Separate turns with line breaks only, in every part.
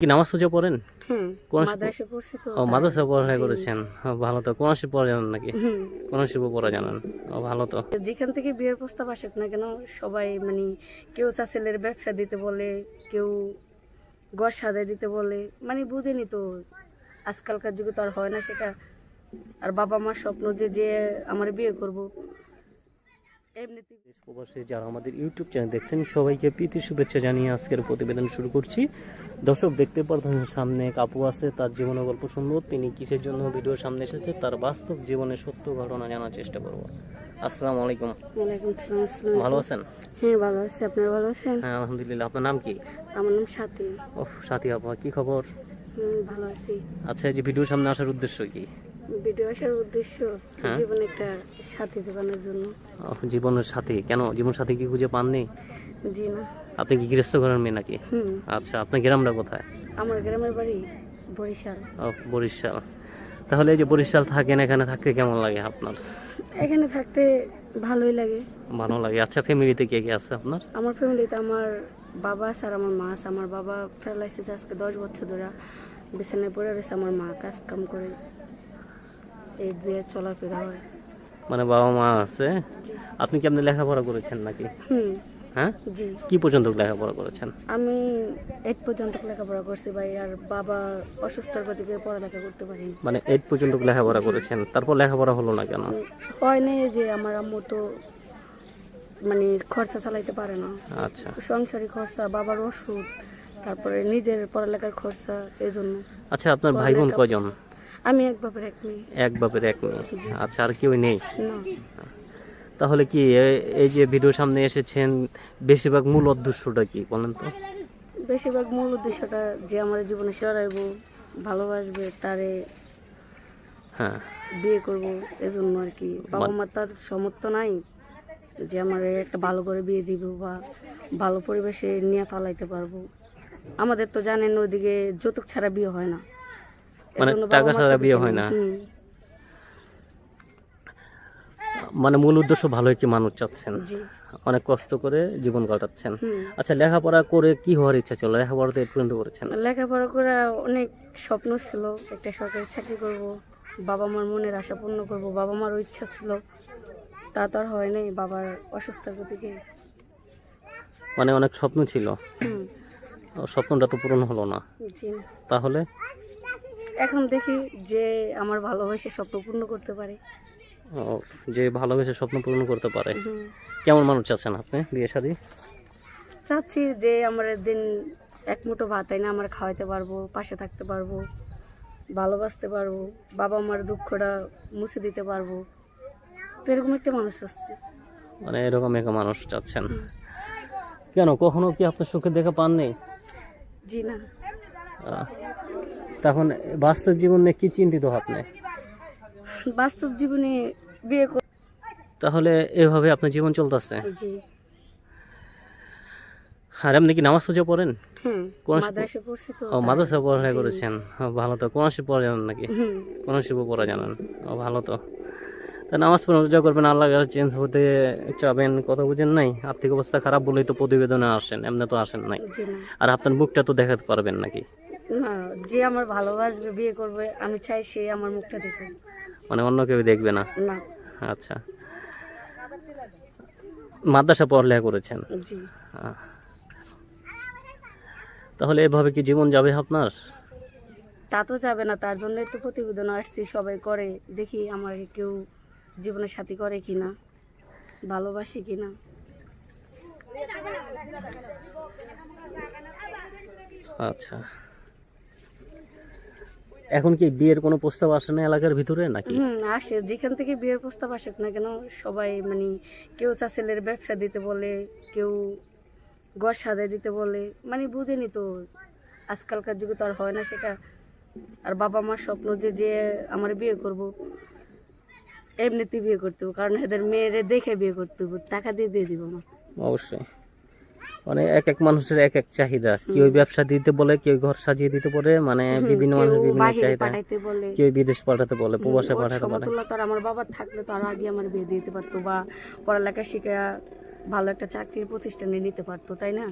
কি নামাজ পূজা পড়েন? ও মাদ্রাসা করেছেন। ভালো তো। কোন শিব পড়া জানেন নাকি? কোন শিব পড়া জানেন? ও ভালো তো।
যেখান থেকে বিয়ের প্রস্তাব আসুক না কেন সবাই মানে কেউ চা ছেলের ব্যবসা দিতে বলে কেউ ঘর সাজাই দিতে বলে মানে বুঝেনি তো আজকালকার যুগে তো আর হয় না সেটা। আর বাবা মার স্বপ্ন যে যে আমার বিয়ে করব এমনিতে
দেশ প্রবাসী যারা আমাদের ইউটিউব চ্যানেল দেখছেন সবাইকে প্রীতি শুভেচ্ছা জানিয়ে আজকের প্রতিবেদন শুরু করছি। দর্শক দেখতে পারতেন সামনে এক আপু আছে তার জীবনের গল্প সুন্দর তিনি কিসের জন্য ভিডিওর সামনে এসেছে তার বাস্তব জীবনের সত্য ঘটনা জানার চেষ্টা করব। আসসালামু আলাইকুম।
ওয়ালাইকুম সালাম
ভালো আছেন?
হ্যাঁ ভালো আছি। আপনারা ভালো আছেন?
হ্যাঁ আলহামদুলিল্লাহ। আপনার নাম কি?
আমার নাম সাথী।
ও সাথী আপা কি খবর?
ভালো আছি।
আচ্ছা এই যে ভিডিওর সামনে আসার উদ্দেশ্য কি?
ভিডিও আসার উদ্দেশ্য
হ্যাঁ।
জীবনে একটা সাথী দোকানের জন্য।
জীবনের সাথী। কেন? জীবন সাথী কি খুঁজে পাননি?
জি না।
আপনি কি গৃহস্থ ঘরের মেয়ে নাকি? আচ্ছা আপনার গ্রামটা কোথায়?
আমার গ্রামের বাড়ি বরিশাল।
বরিশাল। তাহলে এই যে বরিশাল থাকেন এখানে থাকতে কেমন লাগে আপনার?
এখানে থাকতে ভালোই লাগে।
ভালো লাগে। আচ্ছা ফ্যামিলিতে কে কে আছে আপনার?
আমার ফ্যামিলিতে আমার বাবা আছে আর আমার মা আছে। আমার বাবা প্যারালাইসিস আজকে দশ বছর ধরে। বিছানায় পড়ে রয়েছে। আমার মা কাজ কাম করে। এই দিয়ে চলাফেরা হয়।
মানে বাবা মা আছে? আপনি কি আপনি লেখাপড়া করেছেন নাকি?
হুম।
হ্যাঁ?
জি।
কি পর্যন্ত লেখাপড়া করেছেন?
আমি এইট পর্যন্ত লেখাপড়া করছি ভাই আর বাবা অসুস্থর গতিকে পড়ালেখা করতে পারি
মানে এইট পর্যন্ত লেখাপড়া করেছেন তারপর লেখাপড়া হলো না কেন?
হয় নাই যে আমার আম্মু তো মানে খরচা চালাইতে পারে না।
আচ্ছা।
সংসারী খরচা বাবার ওষুধ তারপরে নিজের পড়ালেখার খরচা এই জন্য
আচ্ছা আপনার ভাই বোন কজন
আমি এক বাপের এক মেয়ে।
এক বাপের এক মেয়ে? আচ্ছা আর কেউ নেই? তাহলে কি এই যে ভিডিওর সামনে এসেছেন বেশিরভাগ মূল উদ্দেশ্যটা কি বলেন তো?
বেশিরভাগ মূল উদ্দেশ্যটা যে আমার জীবনে সরাইব ভালোবাসবে তারে
হ্যাঁ।
বিয়ে করব এজন্য আর কি। বাবা মা তার সমর্থ নাই যে আমার একটা ভালো করে বিয়ে দিব বা ভালো পরিবেশে নিয়ে ফালাইতে পারব। আমাদের তো জানেন ওইদিকে যৌতুক ছাড়া বিয়ে হয় না।
মানে টাকা ছাড়া বিয়ে হয় না? মানে মূল উদ্দেশ্য ভালো একটি মানুষ চাচ্ছেন? অনেক কষ্ট করে জীবন কাটাচ্ছেন। আচ্ছা লেখাপড়া করে কি হওয়ার ইচ্ছা ছিল? লেখাপড়া তো পর্যন্ত করেছেন।
লেখাপড়া করে অনেক স্বপ্ন ছিল একটা সরকারি চাকরি করব বাবা মার মনের আশা পূর্ণ করব বাবা মারও ইচ্ছা ছিল। তা তো আর হয় নাই বাবার অসুস্থতার গতিকে।
মানে অনেক স্বপ্ন ছিল। স্বপ্নটা তো পূরণ হলো না। তাহলে?
এখন দেখি যে আমার ভালোবাসে স্বপ্ন পূর্ণ করতে পারে।
যে ভালোবেসে স্বপ্ন পূরণ করতে পারে। কেমন মানুষ চাচ্ছেন আপনি বিয়ে শাদী?
চাচ্ছি যে আমার দিন এক মুঠো ভাত না আমার খাওয়াইতে পারব পাশে থাকতে পারব ভালোবাসতে পারব বাবা মার দুঃখটা মুছে দিতে পারব। তো এরকম একটা মানুষ আসছে।
মানে এরকম একটা মানুষ চাচ্ছেন। কেন কখনো কি আপনার সুখে দেখা পাননি?
জি না।
তখন বাস্তব জীবনে কি চিন্তিত আপনি?
বাস্তব জীবনে বিয়ে
তাহলে এভাবে আপনার জীবন চলতেছে? আর আপনি কি নামাজ পূজা পড়েন? ও মাদ্রাসা পড়ালেখা করেছেন? ভালো তো। কোন শিব পড়া জানেন নাকি? কোন শিব পড়া জানেন? ও ভালো তো। তা নামাজ পড়া রোজা করবেন আল্লাহ চেঞ্জ হতে চাবেন কথা বুঝেন নাই? আর্থিক অবস্থা খারাপ বলেই তো প্রতিবেদনে আসেন এমনি তো আসেন নাই। আর আপনার মুখটা তো দেখাতে পারবেন নাকি?
না যে আমার ভালোবাসবে বিয়ে করবে আমি চাই সে আমার মুখটা দেখবে
মানে অন্য কেউ দেখবে না?
না।
আচ্ছা। মাদ্রাসা পড়ালেখা করেছেন?
জি।
তাহলে এভাবে কি জীবন যাবে আপনার?
তা তো যাবে না তার জন্যই তো প্রতিবেদন আসছি সবাই করে দেখি আমার কেউ জীবনের সাথী করে কি কিনা ভালোবাসি কিনা।
আচ্ছা। এখন কি বিয়ের কোনো প্রস্তাব আসে না এলাকার ভিতরে নাকি?
আসে। যেখান থেকে বিয়ের প্রস্তাব আসুক না কেন সবাই মানে কেউ চা ছেলের ব্যবসা দিতে বলে কেউ ঘর সাজাই দিতে বলে। মানে বুঝেনি তো আজকালকার যুগে তো আর হয় না সেটা। আর বাবা মার স্বপ্ন যে যে আমার বিয়ে করব এমনিতে বিয়ে করতে হবে। কারণ এদের মেয়েরে দেখে বিয়ে করতে হবে টাকা দিয়ে বিয়ে দিব না।
অবশ্যই। মানে এক এক মানুষের এক এক চাহিদা। কেউ ব্যবসা দিতে বলে কেউ ঘর সাজিয়ে দিতে বলে মানে বিভিন্ন মানুষ বিভিন্ন চাহিদা। কেউ বিদেশ পাঠাতে বলে প্রবাসে পাঠাতে বলে।
সমতুল্য তো আর আমার বাবা থাকলে তো আরও আগে আমার বিয়ে দিতে পারতো বা পড়ালেখা শিখে ভালো একটা চাকরির প্রতিষ্ঠানে নিতে পারতো তাই না?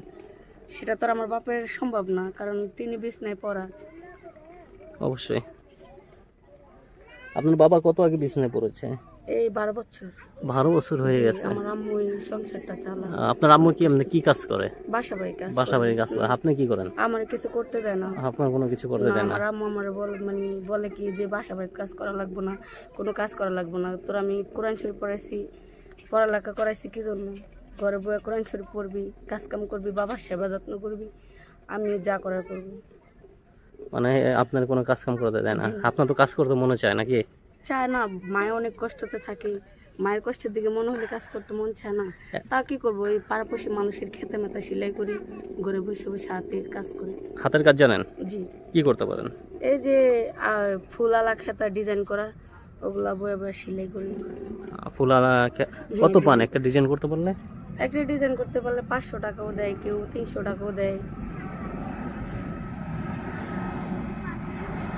সেটা তো আর আমার বাপের সম্ভব না কারণ তিনি বিছনায় পড়া।
অবশ্যই। আপনার বাবা কত আগে বিছনায় পড়েছে?
এই বারো বছর।
বারো বছর হয়ে গেছে।
আমার আম্মু এই সংসারটা চালা
আপনার আম্মু কি এমনি কি কাজ করে?
বাসা বাড়ি কাজ
বাসা বাড়ির কাজ করে। আপনি কি করেন?
আমার কিছু করতে দেয় না।
আপনার কোনো কিছু করতে দেন না?
আমার আম্মু আমার বল মানে বলে কি যে বাসা বাড়ির কাজ করা লাগবে না কোনো কাজ করা লাগবে না। তোর আমি কোরআন শরীফ পড়াইছি পড়ালেখা করাইছি কি জন্য? ঘরে বয়ে কোরআন শরীফ পড়বি কাজ কাম করবি বাবার সেবা যত্ন করবি আমি যা করার করব।
মানে আপনার কোনো কাজ কাম করতে দেয় না? আপনার তো কাজ করতে মনে চায় নাকি?
চায় না মায়ে অনেক কষ্টতে থাকে। মায়ের কষ্টের দিকে মনে হলে কাজ করতে মন চায় না। তা কি করব? এই পাড়াপড়শি মানুষের খেতে মেতে সেলাই করি ঘরে বসে বসে হাতের কাজ করি।
হাতের কাজ জানেন?
জি।
কি করতে পারেন?
এই যে আর ফুল আলা খেতা ডিজাইন করা ওগুলা বয়ে বয়ে সেলাই করি।
ফুলালা কত পান? একটা ডিজাইন করতে পারলে?
একটা ডিজাইন করতে পারলে পাঁচশো টাকাও দেয় কেউ তিনশো টাকাও দেয়।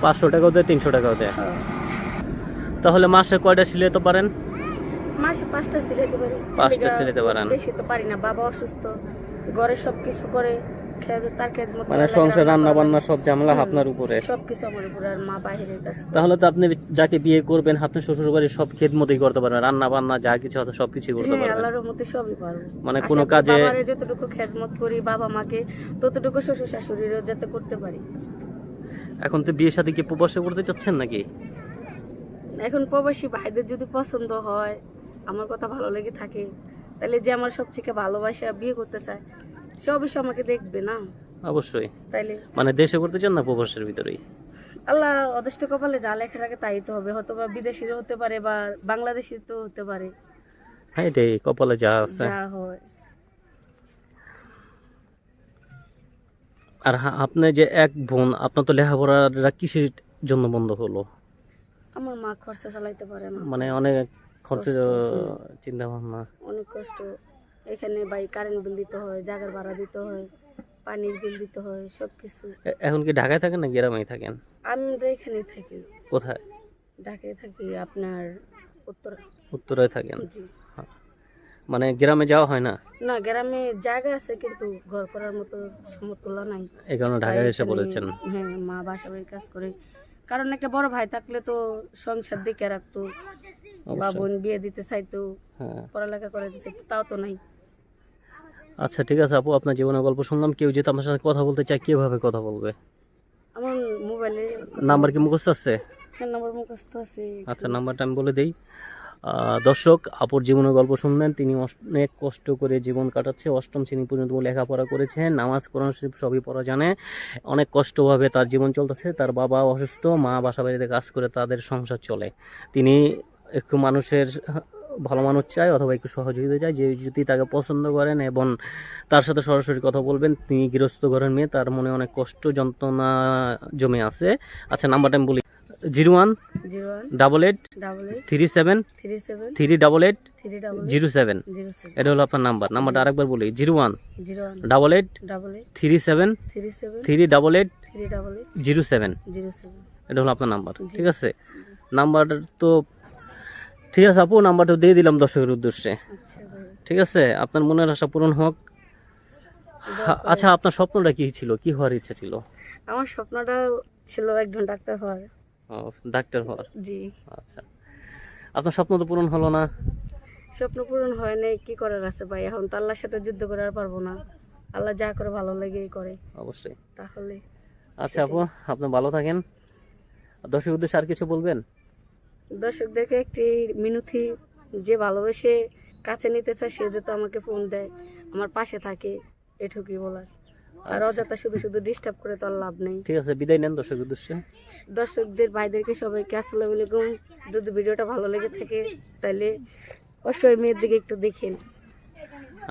পাঁচশো টাকাও দেয় তিনশো টাকাও দেয়।
হ্যাঁ।
তাহলে মাসে কয়টা সিলাইতে পারেন?
মাসে পাঁচটা সিলাইতে পারি।
পাঁচটা সিলাইতে পারেন।
বেশি তো পারি না বাবা অসুস্থ ঘরে সব কিছু করে
মানে সংসার রান্না বান্না সব ঝামেলা আপনার উপরে।
সব কিছু আমার উপরে আর মা কাছে
তাহলে তো আপনি যাকে বিয়ে করবেন আপনার শ্বশুর বাড়ির সব করতে পারবেন রান্না বান্না যা কিছু আছে সব কিছুই করতে
হ্যাঁ
পারবেন।
আল্লাহর মধ্যে সবই পারব।
মানে কোনো কাজে-
বাবারে যতটুকু খেদমত করি বাবা মাকে ততটুকু শ্বশুর শাশুড়িরও যাতে করতে পারি।
এখন তো বিয়ে সাথে কি প্রবাসে করতে চাচ্ছেন নাকি?
এখন প্রবাসী ভাইদের যদি পছন্দ হয় আমার কথা ভালো লেগে থাকে তাহলে যে আমার সবথেকে ভালোবাসা বিয়ে করতে চায় সে অবশ্যই আমাকে দেখবে না।
অবশ্যই।
তাইলে?
মানে দেশে করতে চান না প্রবাসের ভিতরেই?
আল্লাহ অদৃষ্ট কপালে যা লেখা থাকে তাই তো হবে হয়তো বা বিদেশিরও হতে পারে বা বাংলাদেশি তো হতে পারে।
হ্যাঁ এটাই কপালে যা আছে।
যা হয়।
আর হা- আপনি যে এক বোন আপনার তো লেখাপড়াটা কিসের জন্য বন্ধ হলো?
আমার মা খরচা চালাইতে পারে না।
মানে অনেক খরচ চিন্তা ভাবনা
অনেক কষ্ট। এখানে বাই কারেন্ট বিল দিতে হয় জাগার ভাড়া দিতে হয় পানির বিল দিতে হয় সব কিছু
এখন কি ঢাকায় থাকেন না গ্রামেই থাকেন?
আমরা এখানেই থাকি।
কোথায়?
ঢাকায় থাকি আপনার উত্তর
উত্তরায় থাকেন?
জি।
মানে গ্রামে যাওয়া হয় না?
না গ্রামে জায়গা আছে কিন্তু ঘর করার মতো সমতুল্য নাই।
এই কারণে ঢাকায় এসে বলেছেন।
হ্যাঁ মা বাসা বাড়ির কাজ করে কারণ একটা বড় ভাই থাকলে তো সংসার দিকে রাখতো বা বোন বিয়ে দিতে চাইতো
হ্যাঁ।
পড়ালেখা করে দিতে চাইতো তাও তো নাই।
আচ্ছা ঠিক আছে আপু আপনার জীবনের গল্প শুনলাম কেউ যদি আমার সাথে কথা বলতে চায় কীভাবে কথা বলবে?
আমার মোবাইলে
নাম্বার কি মুখস্থ আছে?
হ্যাঁ নাম্বার মুখস্থ আছে।
আচ্ছা নাম্বারটা আমি বলে দিই। দর্শক, আপুর জীবনের গল্প শুনলেন। তিনি অনেক কষ্ট করে জীবন কাটাচ্ছে। অষ্টম শ্রেণি পর্যন্ত লেখাপড়া করেছে নামাজ, কোরআন শরীফ সবই পড়া জানে। অনেক কষ্টভাবে তার জীবন চলতেছে। তার বাবা অসুস্থ, মা বাসা বাড়িতে কাজ করে তাদের সংসার চলে। তিনি একটু মানুষের ভালো মানুষ চায় অথবা একটু সহযোগিতা চায়। যে যদি তাকে পছন্দ করেন এবং তার সাথে সরাসরি কথা বলবেন, তিনি গৃহস্থ ঘরের মেয়ে। তার মনে অনেক কষ্ট, যন্ত্রণা জমে আছে। আচ্ছা নাম্বারটা আমি বলি। Zero one double eight three seven
three
double eight zero seven. এটা হলো আপনার নাম্বার। নাম্বারটা আরেকবার বলি। Zero one double eight three seven
three
double eight zero seven. এটা হলো আপনার নাম্বার। ঠিক আছে? নাম্বার তো ঠিক আছে আপু নাম্বারটা দিয়ে দিলাম দর্শকের উদ্দেশ্যে।
আচ্ছা
ঠিক আছে? আপনার মনের আশা পূরণ হোক। আচ্ছা আপনার স্বপ্নটা কি ছিল? কি হওয়ার ইচ্ছা ছিল?
আমার স্বপ্নটা ছিল একজন ডাক্তার হওয়ার।
ডাক্তার হওয়ার।
জি।
আচ্ছা। আপনার স্বপ্ন তো পূরণ হলো না।
স্বপ্ন পূরণ হয় নাই কি করার আছে ভাই? এখন তো আল্লাহর সাথে যুদ্ধ করে আর পারব না। আল্লাহ যা করে ভালো লেগেই করে।
অবশ্যই।
তাহলে
আচ্ছা আপু আপনি ভালো থাকেন। দর্শক উদ্দেশ্যে আর কিছু বলবেন?
দর্শকদেরকে একটি মিনতি যে ভালোবেসে কাছে নিতে চায় সে যেহেতু আমাকে ফোন দেয় আমার পাশে থাকে এটুকুই বলার। আর
আচ্ছা।
অযথা শুধু শুধু ডিস্টার্ব করে তো আর লাভ নেই।
ঠিক আছে বিদায় নেন দর্শক উদ্দেশ্যে।
দর্শকদের ভাইদেরকে সবাইকে আসসালামু আলাইকুম। যদি ভিডিওটা ভালো লেগে থাকে তাহলে অবশ্যই মেয়ের দিকে একটু দেখেন।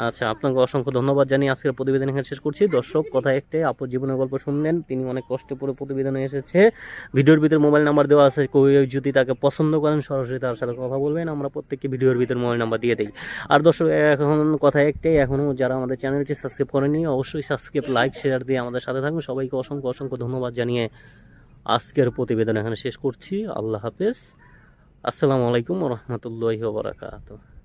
আচ্ছা আপনাকে অসংখ্য ধন্যবাদ জানিয়ে আজকের প্রতিবেদন এখানে শেষ করছি। দর্শক, কথা একটাই আপুর জীবনের গল্প শুনলেন, তিনি অনেক কষ্ট করে প্রতিবেদনে এসেছে। ভিডিওর ভিতরে মোবাইল নাম্বার দেওয়া আছে, কেউ যদি তাকে পছন্দ করেন, সরাসরি তার সাথে কথা বলবেন, আমরা প্রত্যেককে ভিডিওর ভিতরে মোবাইল নাম্বার দিয়ে দিই। আর দর্শক, এখন কথা একটাই এখনও যারা আমাদের চ্যানেলটি সাবস্ক্রাইব করেনি অবশ্যই সাবস্ক্রাইব, লাইক শেয়ার দিয়ে আমাদের সাথে থাকুন। সবাইকে অসংখ্য অসংখ্য ধন্যবাদ জানিয়ে আজকের প্রতিবেদন এখানে শেষ করছি। আল্লাহ হাফেজ। আসসালামু আলাইকুম রহমতুল্লাহ বারাকাতুহ।